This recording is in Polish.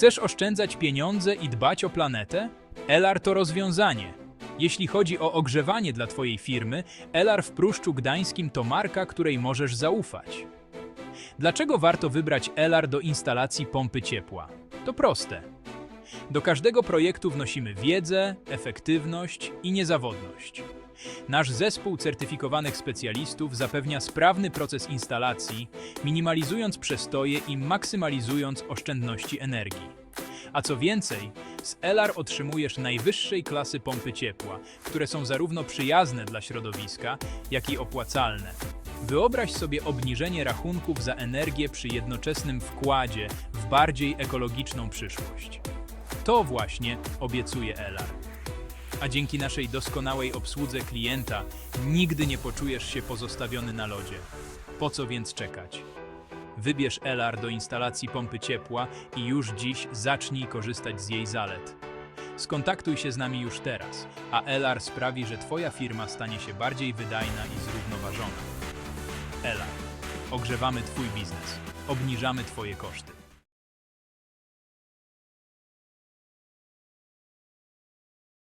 Chcesz oszczędzać pieniądze i dbać o planetę? Elar to rozwiązanie. Jeśli chodzi o ogrzewanie dla Twojej firmy, Elar w Pruszczu Gdańskim to marka, której możesz zaufać. Dlaczego warto wybrać Elar do instalacji pompy ciepła? To proste. Do każdego projektu wnosimy wiedzę, efektywność i niezawodność. Nasz zespół certyfikowanych specjalistów zapewnia sprawny proces instalacji, minimalizując przestoje i maksymalizując oszczędności energii. A co więcej, z Elar otrzymujesz najwyższej klasy pompy ciepła, które są zarówno przyjazne dla środowiska, jak i opłacalne. Wyobraź sobie obniżenie rachunków za energię przy jednoczesnym wkładzie w bardziej ekologiczną przyszłość. To właśnie obiecuje Elar. A dzięki naszej doskonałej obsłudze klienta nigdy nie poczujesz się pozostawiony na lodzie. Po co więc czekać? Wybierz Elar do instalacji pompy ciepła i już dziś zacznij korzystać z jej zalet. Skontaktuj się z nami już teraz, a Elar sprawi, że Twoja firma stanie się bardziej wydajna i zrównoważona. Elar. Ogrzewamy Twój biznes. Obniżamy Twoje koszty.